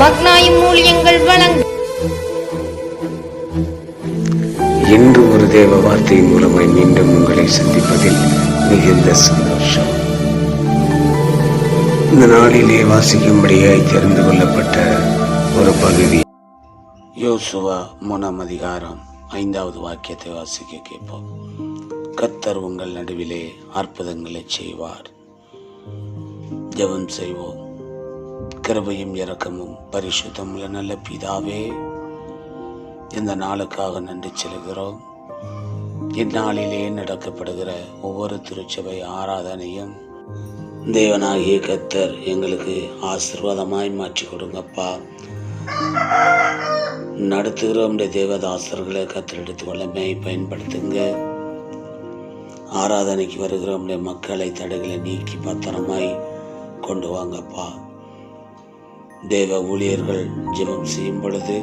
மக்னாயும் வழங்கும் இன்று ஒரு தேவ வார்த்தை மூலமாய் மீண்டும் உங்களை சந்திப்பதில் மிகுந்த சந்தோஷம். இந்த நாளிலே வாசிக்கும்படியாய் தெரிந்து கொள்ளப்பட்ட ஒரு பகுதி. யோசுவா மூணாம் அதிகாரம் ஐந்தாவது வாக்கியத்தை வாசிக்க கேட்போம். கத்தர் உங்கள் நடுவிலே அற்புதங்களை செய்வார். ஜெபம் செய்வோம். கிருபையும் இரக்கமும் பரிசுத்தமுள்ள நல்ல பிதாவே இந்த நாளுக்காக நன்றி செலுகிறோம் இந்நாளிலே நடக்கப்படுகிற ஒவ்வொரு திருச்சபை ஆராதனையும் தேவனாகிய கத்தர் எங்களுக்கு ஆசீர்வாதமாய் மாற்றி கொடுங்கப்பா. நடத்துகிற உடைய தேவதாசர்களை கத்தர் எடுத்துக்கொள்ள பயன்படுத்துங்க. ஆராதனைக்கு வருகிற உடைய மக்களை தடைகளை நீக்கி பத்திரமாய் கொண்டு வாங்கப்பா. தேவ ஊழியர்கள் ஜெபம் செய்யும் பொழுது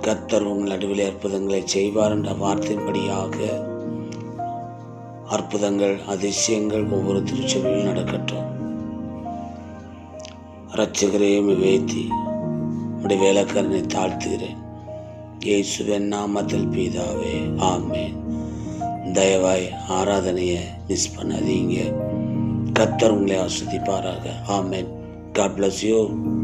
கர்த்தர் உங்கள் நடுவில் அற்புதங்களை செய்வார் என்ற வார்த்தையின்படியாக அற்புதங்கள் அதிசயங்கள் ஒவ்வொரு திருச்சபையில் நடக்கட்டும். ரட்சகரையும் வேத்தி உடைய வேலைக்காரனை தாழ்த்துகிறேன். இயேசுவின் நாமத்தில் பீதாவே ஆமே தயவாய் ஆராதனையை மிஸ் பண்ணாதீங்க. கத்தர் உங்களை ஆஸ்வதிப்பாராக. ஆமேன். God bless you.